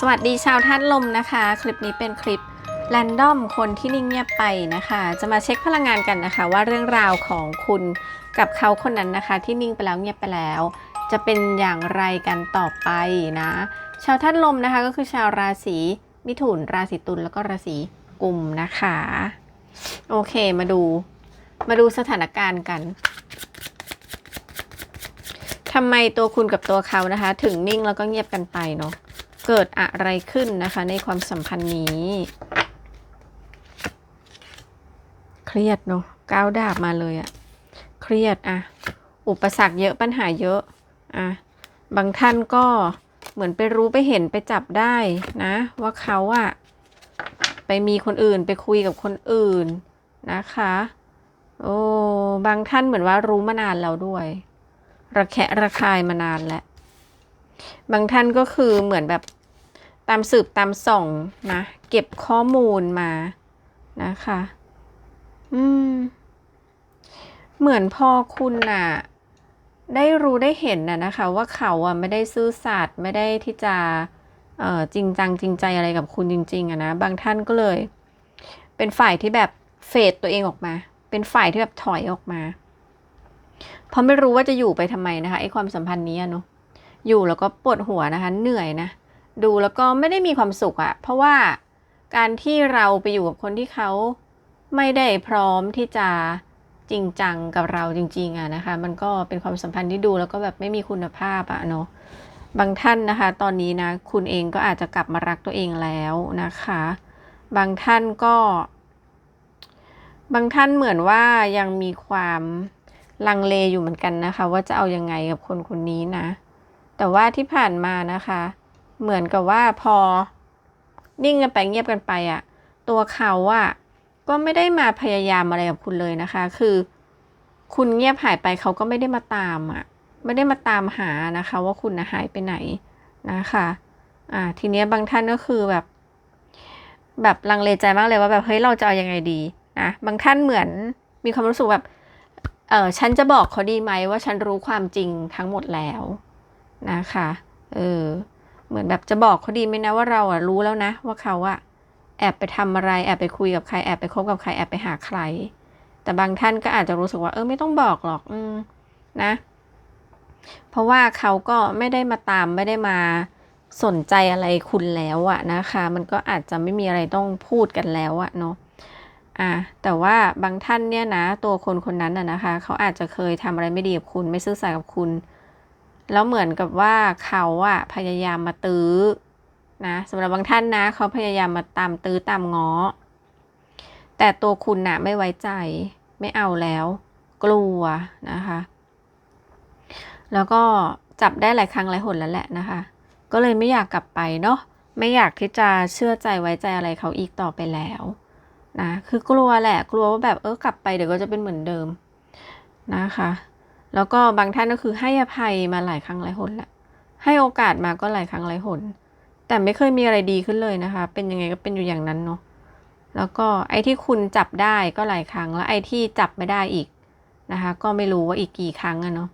สวัสดีชาวท่านลมนะคะ คลิปนี้เป็นคลิปแรนดอมคนที่นิ่งเงียบไปนะคะ จะมาเช็คพลังงานกันนะคะ ว่าเรื่องราวของคุณกับเขาคนนั้นนะคะ ที่นิ่งไปแล้วเงียบไปแล้ว จะเป็นอย่างไรกันต่อไปนะ ชาวท่านลมนะคะก็คือชาวราศีมิถุนราศีตุลแล้วก็ราศีกุมนะคะ โอเคมาดู มาดูสถานการณ์กันทำไมตัวคุณกับตัวเขานะคะ ถึงนิ่งแล้วก็เงียบกันไปเนาะ เกิดอะไรขึ้นนะคะ ในความสัมพันธ์นี้ เครียดเนาะก้าวดาบมาเลยอะเครียดอะอุปสรรคเยอะปัญหาเยอะอะบางท่านก็เหมือนไปรู้ไปเห็นไปจับได้นะ ว่าเขาอะไปมีคนอื่นไปคุยกับคนอื่นนะคะ โอ้บางท่านเหมือนว่ารู้มานานแล้วด้วย ระแคะระคายมานานแล้วบางท่านก็คือเหมือนแบบ ตามสืบตามส่องนะเก็บข้อมูลมานะคะ อืม เหมือนพอคุณน่ะ ได้รู้ได้เห็นน่ะนะคะ ว่าเขาอะไม่ได้ซื่อสัตย์ไม่ได้ที่จะเอ่อจริงจังจริงใจอะไรกับคุณจริง ๆอะนะบางท่านก็เลย เป็นฝ่ายที่แบบเฟดตัวเองออกมา เป็นฝ่ายที่แบบถอยออกมา เพราะไม่รู้ว่าจะอยู่ไปทำไมนะคะไอ้ความสัมพันธ์นี้เนาะอยู่แล้วก็ปวดหัวนะคะ เหนื่อยนะ ดูแล้วก็ไม่ได้มีความสุขอะเพราะว่าการที่เราไปอยู่กับคนที่เขาไม่ได้พร้อมที่จะจริงจังกับเราจริงๆอะนะคะ มันก็เป็นความสัมพันธ์ที่ดูแล้วก็แบบไม่มีคุณภาพอะเนาะบางท่านนะคะ ตอนนี้นะคุณเองก็อาจจะกลับมารักตัวเองแล้วนะคะ บางท่านก็ บางท่านเหมือนว่ายังมีความลังเลอยู่เหมือนกันนะคะ ว่าจะเอายังไงกับคนคนนี้นะ แต่ว่าที่ผ่านมานะคะ เหมือนกับว่าพอ นิ่งกันไปเงียบกันไปอะ่ะ ตัวเขาอะ่ะก็ไม่ได้มาพยายามอะไรกับคุณเลยนะคะ คือ คุณเงียบหายไปเขาก็ไม่ได้มาตามอะ่ะ ไม่ได้มาตามหานะคะ ว่าคุณนะหายไปไหนนะคะ อ่า ทีเนี้ยบางท่านก็คือแบบ แบบลังเลใจมากเลยว่าแบบเฮ้ยเราจะเอายังไงดีนะบางท่านเหมือนมีความรู้สึกแบบเออฉันจะบอกเขาดีไหมว่าฉันรู้ความจริงทั้งหมดแล้วนะคะ เออ เหมือนแบบจะบอกเขาดีไหมนะว่าเราอะรู้แล้วนะ ว่าเขาอะแอบไปทำอะไรแอบไปคุยกับใครแอบไปคบกับใครแอบไปหาใคร แต่บางท่านก็อาจจะรู้สึกว่าเออไม่ต้องบอกหรอก อืมนะ เพราะว่าเขาก็ไม่ได้มาตามไม่ได้มาสนใจอะไรคุณแล้วอะนะคะ มันก็อาจจะไม่มีอะไรต้องพูดกันแล้วอะเนาะอะแต่ว่าบางท่านเนี่ยนะ ตัวคนคนนั้นอะนะคะ เขาอาจจะเคยทำอะไรไม่ดีกับคุณ ไม่ซื่อสัตย์กับคุณ แล้วเหมือนกับว่าเขาอะพยายามมาตื้อนะสำหรับบางท่านนะ เขาพยายามมาตามตื้อตามง้อ แต่ตัวคุณน่ะไม่ไว้ใจไม่เอาแล้ว กลัวนะคะ แล้วก็จับได้หลายครั้งหลายหนแล้วแหละนะคะ ก็เลยไม่อยากกลับไปเนาะไม่อยากที่จะเชื่อใจไว้ใจอะไรเขาอีกต่อไปแล้วนะคือกลัวแหละกลัวว่าแบบเออกลับไปเดี๋ยวก็จะเป็นเหมือนเดิมนะคะ แล้วก็บางท่านก็คือให้อภัยมาหลายครั้งหลายหนแหละให้โอกาสมาก็หลายครั้งหลายหน แต่ไม่เคยมีอะไรดีขึ้นเลยนะคะ เป็นยังไงก็เป็นอยู่อย่างนั้นเนาะแล้วก็ไอ้ที่คุณจับได้ก็หลายครั้ง แล้วไอ้ที่จับไม่ได้อีกนะคะ ก็ไม่รู้ว่าอีกกี่ครั้งอะเนาะ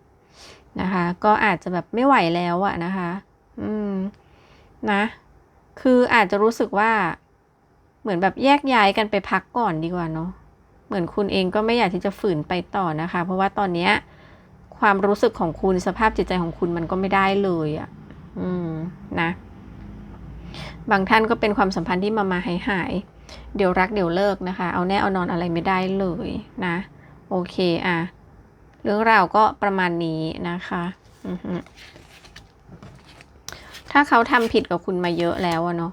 นะคะ ก็อาจจะแบบไม่ไหวแล้วอะนะคะ อืมนะ คืออาจจะรู้สึกว่า เหมือนแบบแยกย้ายกันไปพักก่อนดีกว่าเนาะเหมือนคุณเองก็ไม่อยากที่จะฝืนไปต่อนะคะ เพราะว่าตอนเนี้ย ความรู้สึกของคุณสภาพจิตใจของคุณมันก็ไม่ได้เลยอะ่ะ อืม นะ บางท่านก็เป็นความสัมพันธ์ที่มามาหายหาย เดี๋ยวรักเดี๋ยวเลิกนะคะ เอาแน่เอานอนอะไรไม่ได้เลยนะ โอเคอะ เรื่องราวก็ประมาณนี้นะคะ ถ้าเขาทำผิดกับคุณมาเยอะแล้วอะเนาะ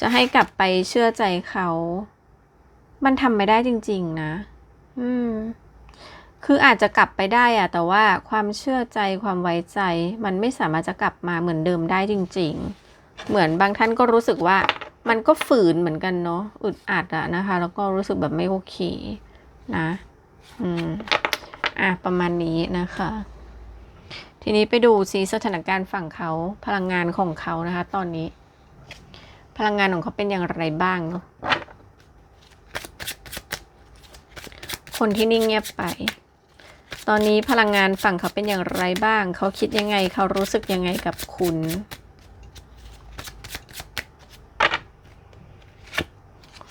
จะให้กลับไปเชื่อใจเขา มันทำไม่ได้จริง ๆ นะ อืม คืออาจจะกลับไปได้อะแต่ว่าความเชื่อใจความไว้ใจ มันไม่สามารถจะกลับมาเหมือนเดิมได้จริง ๆ เหมือนบางท่านก็รู้สึกว่ามันก็ฝืนเหมือนกันเนาะอึดอัดอะนะคะ แล้วก็รู้สึกแบบไม่โอเคนะอืมอะประมาณนี้นะคะ ทีนี้ไปดูซีสถานการณ์ฝั่งเขาพลังงานของเขานะคะ ตอนนี้ พลังงานของเขาเป็นอย่างไรบ้างเนาะคนที่นิ่งเงียบไป ตอนนี้พลังงานฝั่งเขาเป็นอย่างไรบ้าง เขาคิดยังไง เขารู้สึกยังไงกับคุณ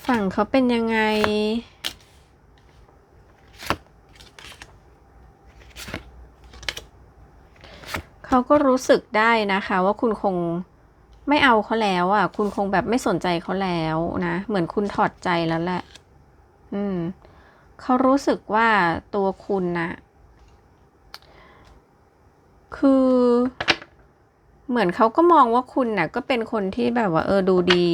ฝั่งเขาเป็นยังไง เขาก็รู้สึกได้นะคะว่าคุณคงไม่เอาเขาแล้วอะ คุณคงแบบไม่สนใจเขาแล้วนะ เหมือนคุณถอดใจแล้วแหละ อืม เขารู้สึกว่าตัวคุณนะ คือ เหมือนเขาก็มองว่าคุณน่ะก็เป็นคนที่แบบว่าเออดูดี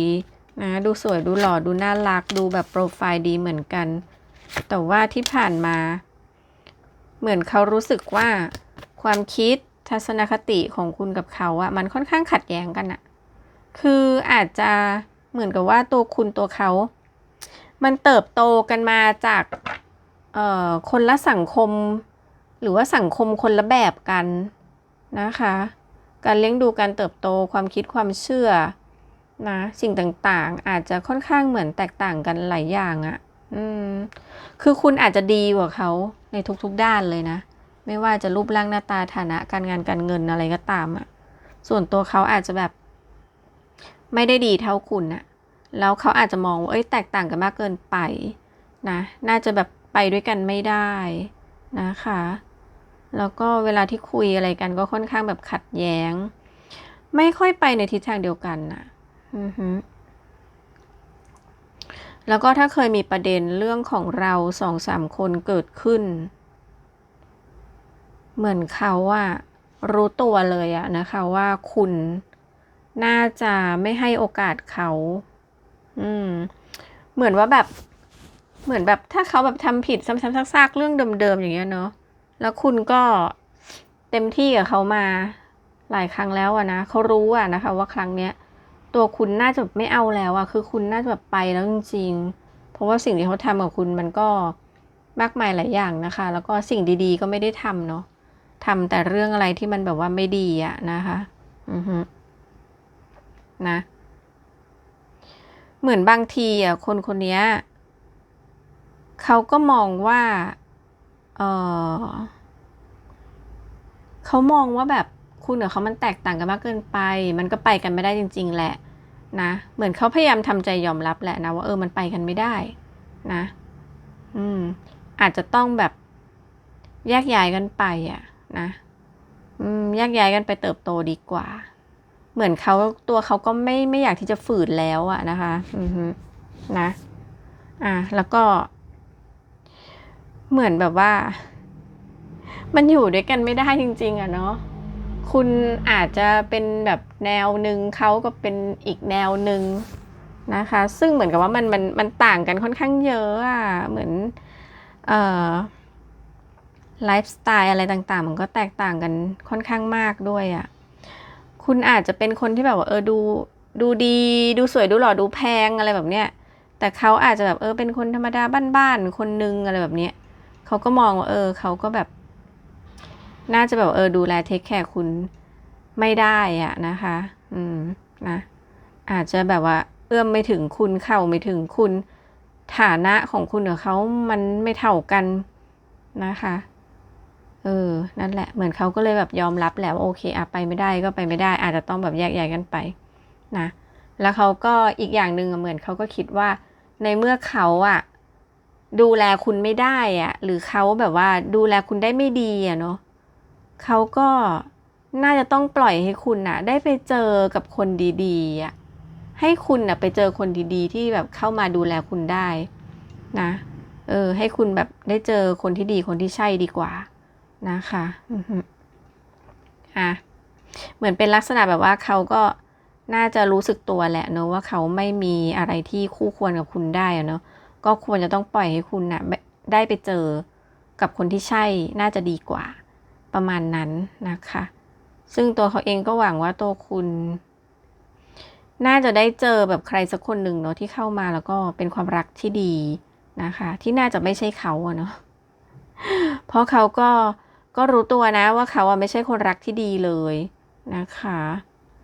นะดูสวยดูหล่อดูน่ารักดูแบบโปรไฟล์ดีเหมือนกัน แต่ว่าที่ผ่านมา เหมือนเขารู้สึกว่าความคิดทัศนคติของคุณกับเขาอะมันค่อนข้างขัดแย้งกันอะคืออาจจะเหมือนกับว่าตัวคุณตัวเขา มันเติบโตกันมาจากเอ่อคนละสังคม หรือว่าสังคมคนละแบบกัน นะคะ การเลี้ยงดูการเติบโตความคิดความเชื่อนะสิ่งต่างๆ อาจจะค่อนข้างเหมือนแตกต่างกันหลายอย่างอะ่ะอืมคือคุณอาจจะดีกว่าเขาในทุกๆด้านเลยนะ ไม่ว่าจะรูปร่างหน้าตาฐานะการงานการเงินอะไรก็ตามอะ่ะส่วนตัวเขาอาจจะแบบ ไม่ได้ดีเท่าคุณอะแล้วเขาอาจจะมองว่าเอ้ยแตกต่างกันมากเกินไปนะ น่าจะแบบไปด้วยกันไม่ได้นะคะ แล้วก็เวลาที่คุยอะไรกันก็ค่อนข้างแบบขัดแย้ง ไม่ค่อยไปในทิศทางเดียวกันนะอือฮึแล้วก็ถ้าเคยมีประเด็นเรื่องของเราสองสามคนเกิดขึ้น เหมือนเขาอะรู้ตัวเลยอะนะคะว่าคุณน่าจะไม่ให้โอกาสเขา อืม เหมือนว่าแบบ เหมือนแบบถ้าเขาแบบทำผิดซ้ำๆซากๆเรื่องเดิมๆอย่างเงี้ยเนาะ แล้วคุณก็เต็มที่กับเขามาหลายครั้งแล้วอะนะเขารู้อะนะคะ ว่าครั้งเนี้ย ตัวคุณน่าจะไม่เอาแล้วอะคือคุณน่าจะแบบไปแล้วจริงๆ เพราะว่าสิ่งที่เขาทำกับคุณมันก็มากมายหลายอย่างนะคะ แล้วก็สิ่งดีๆ ก็ไม่ได้ทำเนาะทำแต่เรื่องอะไรที่มันแบบว่าไม่ดีอะนะคะ อือฮึนะ เหมือนบางทีอะคนคนนี้เขาก็มองว่า เออเขามองว่าแบบคุณกับเขามันแตกต่างกันมากเกินไป มันก็ไปกันไม่ได้จริง ๆ แหละ นะ เหมือนเขาพยายามทำใจยอมรับแหละนะว่าเออมันไปกันไม่ได้ นะ อืม อาจจะต้องแบบแยกย้ายกันไปอะ นะอืมแยกย้ายกันไปเติบโตดีกว่า เหมือนเขาตัวเขาก็ไม่ไม่อยากที่จะฝืนแล้วอะนะคะ อือฮึนะ อะแล้วก็ เหมือนแบบว่า มันอยู่ด้วยกันไม่ได้จริง ๆอะเนาะคุณอาจจะเป็นแบบแนวหนึ่งเขาก็เป็นอีกแนวหนึ่งนะคะ ซึ่งเหมือนกับว่ามันมันมันต่างกันค่อนข้างเยอะอะเหมือนเอ่อไลฟ์สไตล์อะไรต่างๆ มันก็แตกต่างกันค่อนข้างมากด้วยอะคุณอาจจะเป็นคนที่แบบว่าเออดูดูดีดูสวยดูหล่อดูแพงอะไรแบบเนี้ย แต่เขาอาจจะแบบเออเป็นคนธรรมดาบ้านๆคนนึงอะไรแบบเนี้ย เขาก็มองว่าเออเขาก็แบบ น่าจะแบบเออดูแลเทคแคร์คุณไม่ได้อะนะคะ อืมนะอาจจะแบบว่า เอื้อมไม่ถึงคุณเข้าไม่ถึงคุณฐานะของคุณกับเขามันไม่เท่ากันนะคะ เออ นั่นแหละ เหมือนเขาก็เลยแบบยอมรับแหละว่าโอเคอะไปไม่ได้ก็ไปไม่ได้ อาจจะต้องแบบแยกย้ายกันไปนะ แล้วเขาก็อีกอย่างหนึ่งเหมือนเขาก็คิดว่า ในเมื่อเขาอะ ดูแลคุณไม่ได้อะหรือเขาแบบว่าดูแลคุณได้ไม่ดีอะเนาะเขาก็น่าจะต้องปล่อยให้คุณนะได้ไปเจอกับคนดีๆอะให้คุณนะไปเจอคนดีๆ ที่แบบเข้ามาดูแลคุณได้นะเออ ให้คุณแบบได้เจอคนที่ดีคนที่ใช่ดีกว่านะคะอือฮึอะเหมือนเป็นลักษณะแบบว่าเขาก็น่าจะรู้สึกตัวแหละเนอะว่าเขาไม่มีอะไรที่คู่ควรกับคุณได้อะเนอะ ก็ควรจะต้องปล่อยให้คุณนะได้ไปเจอกับคนที่ใช่น่าจะดีกว่าประมาณนั้นนะคะ ซึ่งตัวเขาเองก็หวังว่าตัวคุณ น่าจะได้เจอแบบใครสักคนหนึ่งเนาะที่เข้ามาแล้วก็เป็นความรักที่ดีนะคะ ที่น่าจะไม่ใช่เขาเนาะเพราะเขาก็ก็รู้ตัวนะว่าเขาอะไม่ใช่คนรักที่ดีเลยนะคะ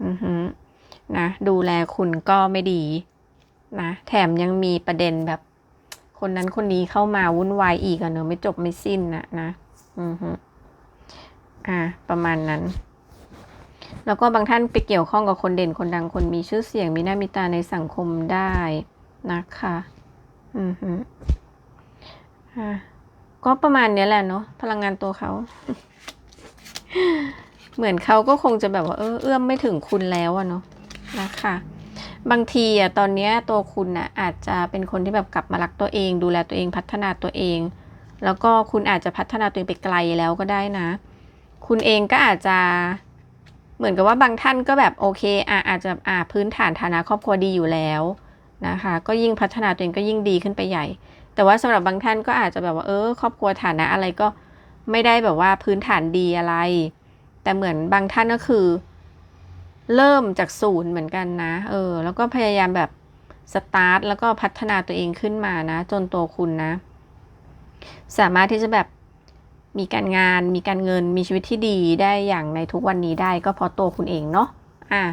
อือฮึนะดูแลคุณก็ไม่ดีนะ แถมยังมีประเด็นแบบ คนนั้นคนนี้เข้ามาวุ่นวายอีกอะเนอะไม่จบไม่สิ้นนะนะ อือฮึอ่า ประมาณนั้น แล้วก็บางท่านไปเกี่ยวข้องกับคนเด่นคนดังคนมีชื่อเสียงมีหน้ามีตาในสังคมได้นะคะ อืมฮึอะก็ประมาณนี้แหละเนาะพลังงานตัวเขา เหมือนเขาก็คงจะแบบว่า เออเอื้อมไม่ถึงคุณแล้วอะเนาะนะคะ บางทีอะตอนเนี้ยตัวคุณอะอาจจะเป็นคนที่แบบกลับมารักตัวเอง ดูแลตัวเองพัฒนาตัวเอง แล้วก็คุณอาจจะพัฒนาตัวเองไปไกลแล้วก็ได้นะ คุณเองก็อาจจะเหมือนกับว่าบางท่านก็แบบโอเคอะอาจจะอ่าพื้นฐานฐานะครอบครัวดีอยู่แล้วนะคะ ก็ยิ่งพัฒนาตัวเองก็ยิ่งดีขึ้นไปใหญ่ แต่ว่าสำหรับบางท่านก็อาจจะแบบว่าเออครอบครัวฐานะอะไรก็ไม่ได้แบบว่าพื้นฐานดีอะไร แต่เหมือนบางท่านก็คือ เริ่มจากศูนย์เหมือนกันนะ เออ แล้วก็พยายามแบบสตาร์ทแล้วก็พัฒนาตัวเองขึ้นมานะ จนตัวคุณนะ สามารถที่จะแบบมีการงาน มีการเงิน มีชีวิตที่ดีได้อย่างในทุกวันนี้ได้ก็เพราะตัวคุณเองเนาะ อะ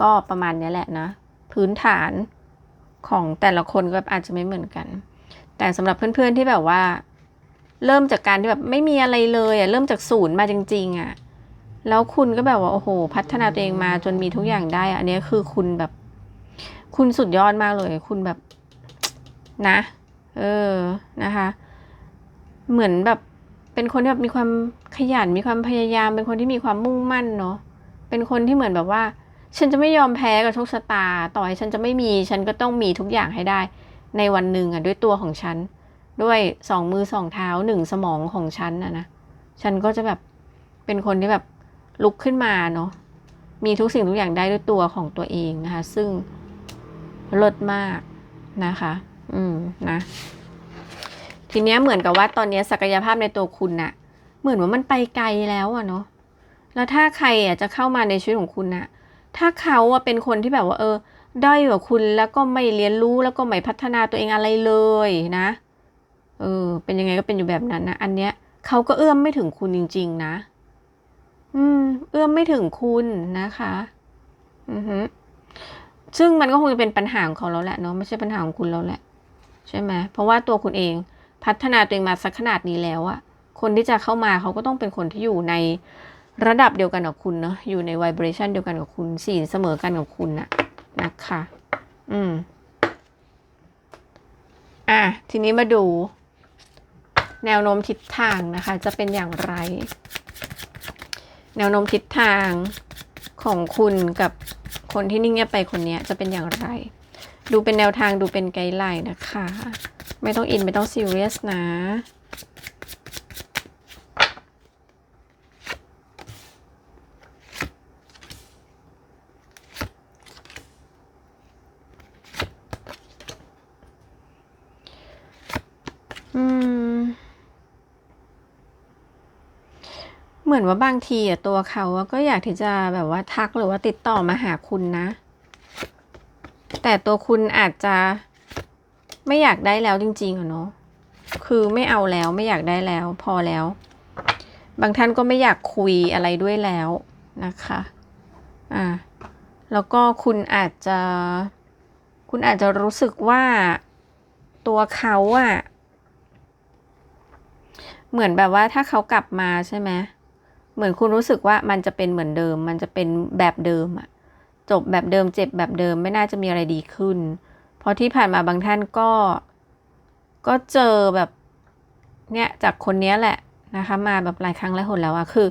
ก็ประมาณนี้แหละนะ พื้นฐานของแต่ละคนก็อาจจะไม่เหมือนกัน แต่สำหรับเพื่อนๆที่แบบว่า เริ่มจากการที่แบบไม่มีอะไรเลยอะ เริ่มจากศูนย์มาจริง ๆ อะ แล้วคุณก็แบบว่าโอ้โห พัฒนาตัวเองมาจนมีทุกอย่างได้ อันนี้คือคุณแบบ คุณสุดยอดมากเลย คุณแบบนะ เออนะคะ เหมือนแบบเป็นคนที่แบบมีความขยันมีความพยายาม เป็นคนที่มีความมุ่งมั่นเนาะเป็นคนที่เหมือนแบบว่า ฉันจะไม่ยอมแพ้กับโชคชะตา ต่อให้ฉันจะไม่มี ฉันก็ต้องมีทุกอย่างให้ได้ ในวันหนึ่งอะด้วยตัวของฉัน ด้วยสองมือสองเท้าหนึ่งสมองของฉันนะนะฉันก็จะแบบเป็นคนที่แบบ ลุกขึ้นมาเนาะมีทุกสิ่งทุกอย่างได้ด้วยตัวของตัวเองนะคะ ซึ่งเลิศมากนะคะ อืมนะ ทีเนี้ยเหมือนกับว่าตอนนี้ศักยภาพในตัวคุณน่ะ เหมือนว่ามันไปไกลแล้วอะเนาะแล้วถ้าใครอะจะเข้ามาในชีวิตของคุณน่ะ ถ้าเขาอะเป็นคนที่แบบว่า เออด้อยกว่าคุณแล้วก็ไม่เรียนรู้แล้วก็ไม่พัฒนาตัวเองอะไรเลยนะ เออ เป็นยังไงก็เป็นอยู่แบบนั้นนะ อันเนี้ยเขาก็เอื้อมไม่ถึงคุณจริง ๆ นะ อืม เอื้อมไม่ถึงคุณนะคะ อือฮึซึ่งมันก็คงจะเป็นปัญหาของเขาแล้วแหละเนาะไม่ใช่ปัญหาของคุณแล้วแหละ ใช่ไหมเพราะว่าตัวคุณเองพัฒนาตัวเองมาสักขนาดนี้แล้วอะคนที่จะเข้ามาเขาก็ต้องเป็นคนที่อยู่ในระดับเดียวกันกับคุณเนาะอยู่ในไวเบรชันเดียวกันกับคุณสีเสมอกันกับคุณน่ะนะคะ อืม อะ ทีนี้มาดู แนวโน้มทิศทางนะคะ จะเป็นอย่างไร แนวโน้มทิศทางของคุณกับคนที่นิ่งเงียบไปคนนี้จะเป็นอย่างไร ดูเป็นแนวทางดูเป็นไกด์ไลน์นะคะ ไม่ต้องอินไม่ต้องซีเรียสนะ เหมือนว่าบางทีอะตัวเขาก็อยากที่จะแบบว่าทักหรือว่าติดต่อมาหาคุณนะ แต่ตัวคุณอาจจะไม่อยากได้แล้วจริงๆอะเนาะคือไม่เอาแล้วไม่อยากได้แล้ว พอแล้ว บางท่านก็ไม่อยากคุยอะไรด้วยแล้วนะคะ อ่า แล้วก็คุณอาจจะ คุณอาจจะรู้สึกว่าตัวเขาอะเหมือนแบบว่าถ้าเขากลับมาใช่ไหมเเหมือนคุณรู้สึกว่ามันจะเป็นเหมือนเดิม มันจะเป็นแบบเดิมอะจบแบบเดิมเจ็บแบบเดิมไม่น่าจะมีอะไรดีขึ้น เพราะที่ผ่านมาบางท่านก็ ก็เจอแบบเนี่ยจากคนนี้แหละนะคะ มาแบบหลายครั้งหลายหนแล้วอะคือ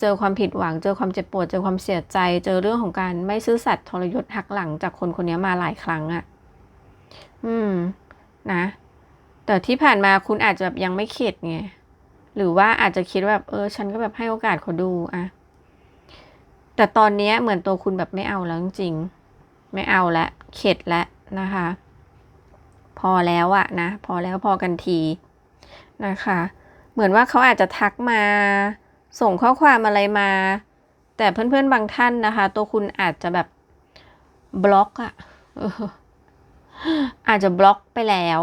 เจอความผิดหวัง เจอความเจ็บปวด เจอความเสียใจ เจอเรื่องของการไม่ซื่อสัตย์ทรยศหักหลังจากคนคนนี้มาหลายครั้งอะอืม นะ แต่ที่ผ่านมาคุณอาจจะแบบยังไม่เข็ดไง หรือว่าอาจจะคิดแบบเออ ฉันก็แบบให้โอกาสเขาดูอะแต่ตอนนี้เหมือนตัวคุณแบบไม่เอาแล้วจริงๆไม่เอาละเข็ดล้วนะคะ พอแล้วอะนะ พอแล้วพอกันทีนะคะ เหมือนว่าเขาอาจจะทักมา ส่งข้อความอะไรมา แต่เพื่อนๆบางท่านนะคะ ตัวคุณอาจจะแบบบล็อกอะอาจจะบล็อกไปแล้ว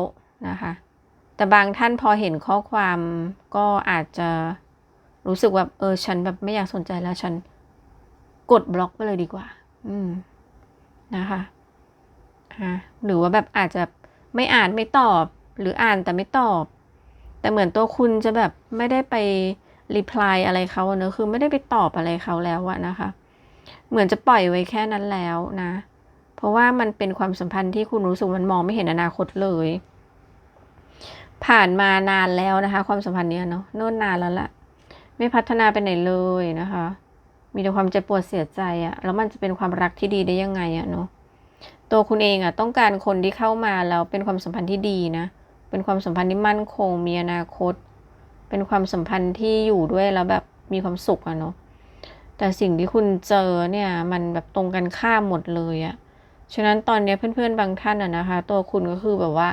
นะคะ แต่บางท่านพอเห็นข้อความก็อาจจะรู้สึกแบบเออฉันแบบไม่อยากสนใจแล้วฉันกดบล็อกไปเลยดีกว่า อืมนะคะฮะหรือว่าแบบอาจจะไม่อ่านไม่ตอบ หรืออ่านแต่ไม่ตอบ แต่เหมือนตัวคุณจะแบบไม่ได้ไปรีプライอะไรเขาเนอะคือไม่ได้ไปตอบอะไรเขาแล้วอะนะคะ เหมือนจะปล่อยไว้แค่นั้นแล้วนะ เพราะว่ามันเป็นความสัมพันธ์ที่คุณรู้สึกมันมองไม่เห็นอนาคตเลย ผ่านมานานแล้วนะคะ ความสัมพันธ์เนี้ยเนาะนิ่นนานแล้วละไม่พัฒนาไปไหนเลยนะคะ มีแต่ความเจ็บปวดเสียใจอะแล้วมันจะเป็นความรักที่ดีได้ยังไงอะเนาะตัวคุณเองอะต้องการคนที่เข้ามาแล้วเป็นความสัมพันธ์ที่ดีนะ เป็นความสัมพันธ์ที่มั่นคง มีอนาคต เป็นความสัมพันธ์ที่อยู่ด้วยแล้วแบบมีความสุขอะเนาะแต่สิ่งที่คุณเจอเนี่ยมันแบบตรงกันข้ามหมดเลยอะฉะนั้นตอนนี้เพื่อนๆบางท่านอะนะคะ ตัวคุณก็คือแบบว่า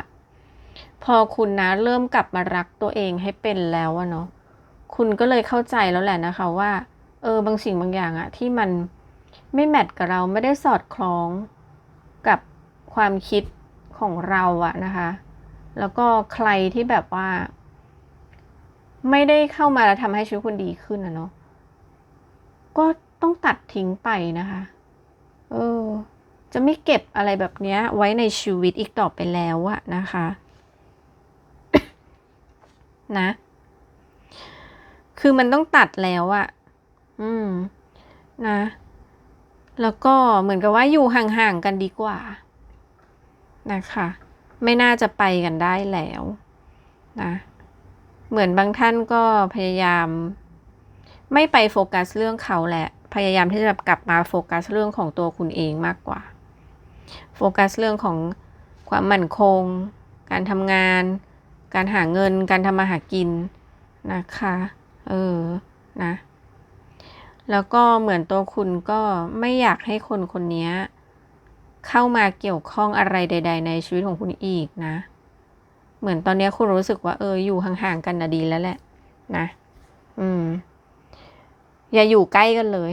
พอคุณนะเริ่มกลับมารักตัวเองให้เป็นแล้วอะเนาะคุณก็เลยเข้าใจแล้วแหละนะคะว่า เออบางสิ่งบางอย่างอะที่มันไม่แมทกับเราไม่ได้สอดคล้องกับความคิดของเราอะนะคะ แล้วก็ใครที่แบบว่า ไม่ได้เข้ามาแล้วทำให้ชีวิตคุณดีขึ้นนะเนาะก็ต้องตัดทิ้งไปนะคะ เออ จะไม่เก็บอะไรแบบนี้ไว้ในชีวิตอีกต่อไปแล้วอะนะคะ นะ คือมันต้องตัดแล้วอะอืม นะ แล้วก็เหมือนกับว่าอยู่ห่างๆกันดีกว่า นะคะ ไม่น่าจะไปกันได้แล้ว นะ เหมือนบางท่านก็พยายาม ไม่ไปโฟกัสเรื่องเขาแหละ พยายามที่จะกลับมาโฟกัสเรื่องของตัวคุณเองมากกว่า โฟกัสเรื่องของความมั่นคง การทำงาน การหาเงินการทำมาหากินนะคะ เออนะ แล้วก็เหมือนตัวคุณก็ไม่อยากให้คนคนนี้เข้ามาเกี่ยวข้องอะไรใด ๆ ในชีวิตของคุณอีกนะ เหมือนตอนนี้คุณรู้สึกว่าเอออยู่ห่างๆกันนะดีแล้วแหละนะ อืม อย่าอยู่ใกล้กันเลย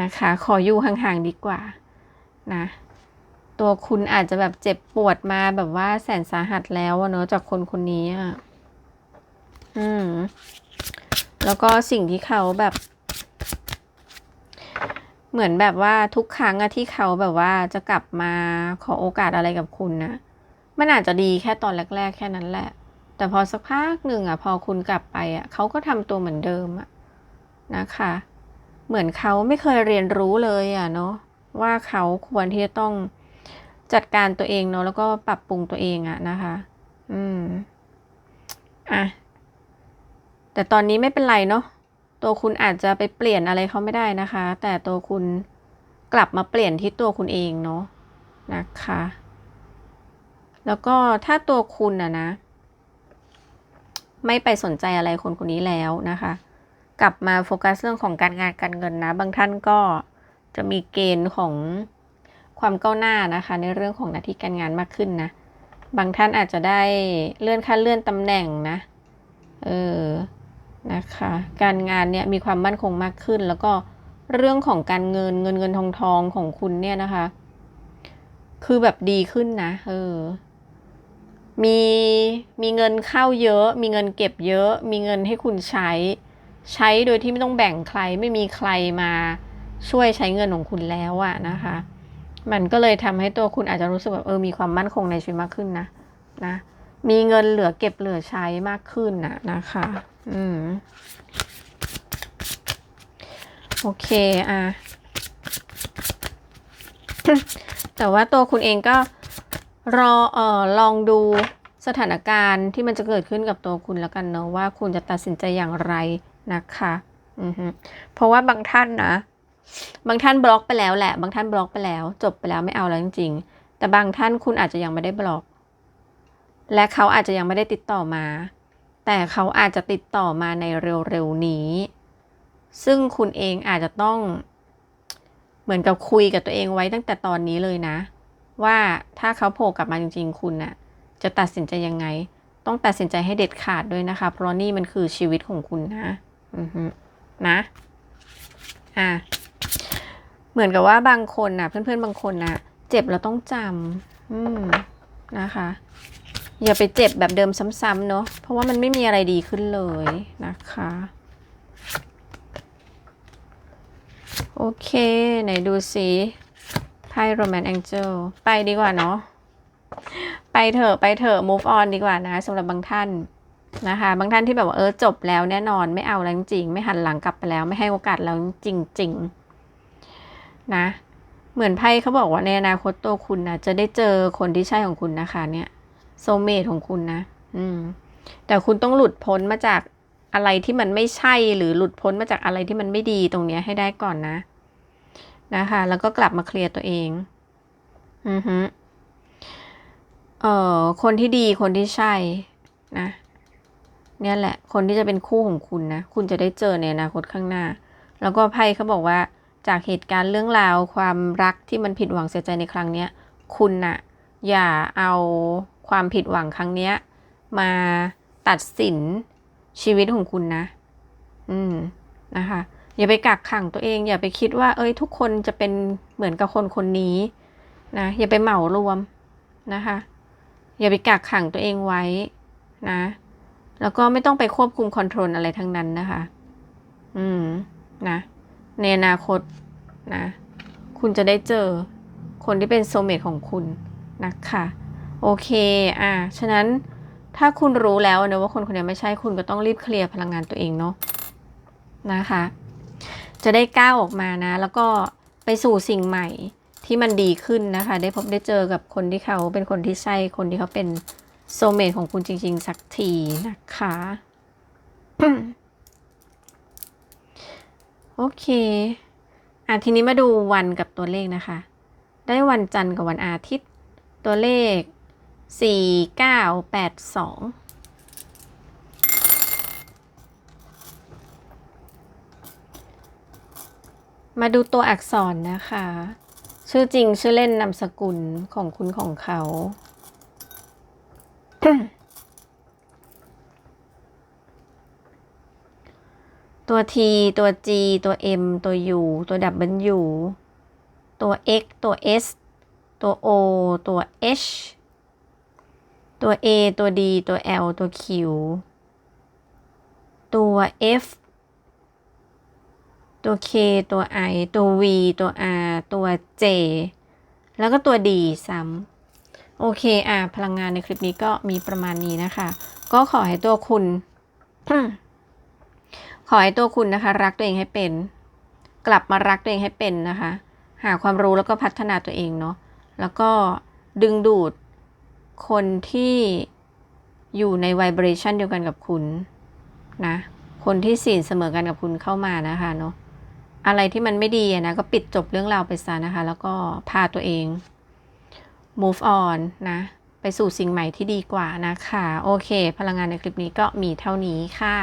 นะคะ ขออยู่ห่างๆดีกว่า นะ ตัวคุณอาจจะแบบเจ็บปวดมาแบบว่าแสนสาหัสแล้วอะเนอะจากคนคนนี้อะอืม แล้วก็สิ่งที่เขาแบบ เหมือนแบบว่าทุกครั้งอะที่เขาแบบว่าจะกลับมาขอโอกาสอะไรกับคุณนะมันอาจจะดีแค่ตอนแรก ๆ แค่นั้นแหละ แต่พอสักพักหนึ่งอะพอคุณกลับไปอะเขาก็ทำตัวเหมือนเดิมอะนะคะ เหมือนเขาไม่เคยเรียนรู้เลยอะเนาะว่าเขาควรที่จะต้อง จัดการตัวเองเนาะแล้วก็ปรับปรุงตัวเองอะนะคะ อืม อะ แต่ตอนนี้ไม่เป็นไรเนาะ ตัวคุณอาจจะไปเปลี่ยนอะไรเขาไม่ได้นะคะ แต่ตัวคุณกลับมาเปลี่ยนที่ตัวคุณเองเนาะนะคะ แล้วก็ถ้าตัวคุณอะนะ ไม่ไปสนใจอะไรคนคนนี้แล้วนะคะ กลับมาโฟกัสเรื่องของการงานการเงินนะ บางท่านก็จะมีเกณฑ์ของ ความก้าวหน้านะคะ ในเรื่องของหน้าที่การงานมากขึ้นนะ บางท่านอาจจะได้เลื่อนขั้นเลื่อนตำแหน่งนะ เออ นะคะ การงานเนี่ยมีความมั่นคงมากขึ้น แล้วก็เรื่องของการเงินเงินเงินทองทองของคุณเนี่ยนะคะ คือแบบดีขึ้นนะ เออ มีมีเงินเข้าเยอะ มีเงินเก็บเยอะ มีเงินให้คุณใช้ ใช้โดยที่ไม่ต้องแบ่งใคร ไม่มีใครมาช่วยใช้เงินของคุณแล้วอะนะคะ มันก็เลยทำให้ตัวคุณอาจจะรู้สึกแบบเออมีความมั่นคงในชีวิตมากขึ้นนะนะ มีเงินเหลือเก็บเหลือใช้มากขึ้นนะนะคะ อืมโอเคอะแต่ว่าตัวคุณเองก็รอเอ่อลองดูสถานการณ์ที่มันจะเกิดขึ้นกับตัวคุณแล้วกันเนอะว่าคุณจะตัดสินใจอย่างไรนะคะ อือฮึเพราะว่าบางท่านนะ บางท่านบล็อกไปแล้วแหละ บางท่านบล็อกไปแล้ว จบไปแล้วไม่เอาแล้วจริงๆ แต่บางท่านคุณอาจจะยังไม่ได้บล็อก และเขาอาจจะยังไม่ได้ติดต่อมา แต่เขาอาจจะติดต่อมาในเร็วๆนี้ ซึ่งคุณเองอาจจะต้องเหมือนกับคุยกับตัวเองไว้ตั้งแต่ตอนนี้เลยนะ ว่าถ้าเขาโผล่กลับมาจริง ๆ คุณน่ะ จะตัดสินใจยังไง ต้องตัดสินใจให้เด็ดขาดด้วยนะคะ เพราะนี่มันคือชีวิตของคุณนะ อือฮึนะ อะ เหมือนกับว่าบางคนน่ะเพื่อนๆบางคนนะเจ็บแล้วต้องจำอืมนะคะ อย่าไปเจ็บแบบเดิมซ้ำๆเนาะเพราะว่ามันไม่มีอะไรดีขึ้นเลยนะคะโอเคไหนดูสิไพ่ Romance Angel ไปดีกว่าเนาะไปเถอะไปเถอะ move on ดีกว่านะสำหรับบางท่านนะคะ บางท่านที่แบบว่าเออจบแล้วแน่นอนไม่เอาแล้วจริง ไม่หันหลังกลับไปแล้วไม่ให้โอกาสแล้วจริงๆ นะ เหมือนไพ่เขาบอกว่าในอนาคตตัวคุณนะจะได้เจอคนที่ใช่ของคุณนะคะ เนี่ยโซเมตของคุณนะ อืม แต่คุณต้องหลุดพ้นมาจากอะไรที่มันไม่ใช่หรือหลุดพ้นมาจากอะไรที่มันไม่ดีตรงเนี้ยให้ได้ก่อนนะ นะคะ แล้วก็กลับมาเคลียร์ตัวเอง อือฮึเอ่อคนที่ดีคนที่ใช่นะ เนี่ยแหละ คนที่จะเป็นคู่ของคุณนะ คุณจะได้เจอในอนาคตข้างหน้า แล้วก็ไพ่เขาบอกว่า จากเหตุการณ์เรื่องราวความรักที่มันผิดหวังเสียใจในครั้งเนี้ย คุณน่ะอย่าเอาความผิดหวังครั้งเนี้ย มาตัดสินชีวิตของคุณนะ อืมนะคะ อย่าไปกักขังตัวเอง อย่าไปคิดว่า เอ้ย ทุกคนจะเป็นเหมือนกับคนคนนี้นะอย่าไปเหมารวมนะคะ อย่าไปกักขังตัวเองไว้นะ แล้วก็ไม่ต้องไปควบคุมคอนโทรลอะไรทั้งนั้นนะคะ อืมนะ ในอนาคตนะ คุณจะได้เจอคนที่เป็นโซเมตของคุณนะคะโอเคอะฉะนั้นถ้าคุณรู้แล้วนะว่าคนคนนี้ไม่ใช่คุณก็ต้องรีบเคลียร์พลังงานตัวเองเนาะนะคะ จะได้ก้าวออกมานะ แล้วก็ไปสู่สิ่งใหม่ที่มันดีขึ้นนะคะ ได้พบได้เจอกับคนที่เขาเป็นคนที่ใช่คนที่เขาเป็นโซเมตของคุณจริง ๆ สักทีนะคะ โอเค อะทีนี้มาดูวันกับตัวเลขนะคะ ได้วันจันทร์กับวันอาทิตย์ ตัวเลขสี่เก้าแปดสองมาดูตัวอักษรนะคะ ชื่อจริงชื่อเล่นนามสกุลของคุณของเขา ตัว T ตัว G ตัว M ตัว U ตัว W ตัว X ตัว S ตัว O ตัว H ตัว A ตัว D ตัว L ตัว Q ตัว F ตัว K ตัว I ตัว V ตัว R ตัว J แล้วก็ตัว D ซ้ำโอเคอะพลังงานในคลิปนี้ก็มีประมาณนี้นะคะ ก็ขอให้ตัวคุณ ขอให้ตัวคุณนะคะ รักตัวเองให้เป็น กลับมารักตัวเองให้เป็นนะคะ หาความรู้แล้วก็พัฒนาตัวเองเนาะแล้วก็ดึงดูดคนที่อยู่ในไวเบรชันเดียวกันกับคุณนะ คนที่สีนเสมอกันกับคุณเข้ามานะคะเนาะอะไรที่มันไม่ดีนะก็ปิดจบเรื่องราวไปซะนะคะ แล้วก็พาตัวเอง move on นะ ไปสู่สิ่งใหม่ที่ดีกว่านะคะ โอเค พลังงานในคลิปนี้ก็มีเท่านี้ค่ะ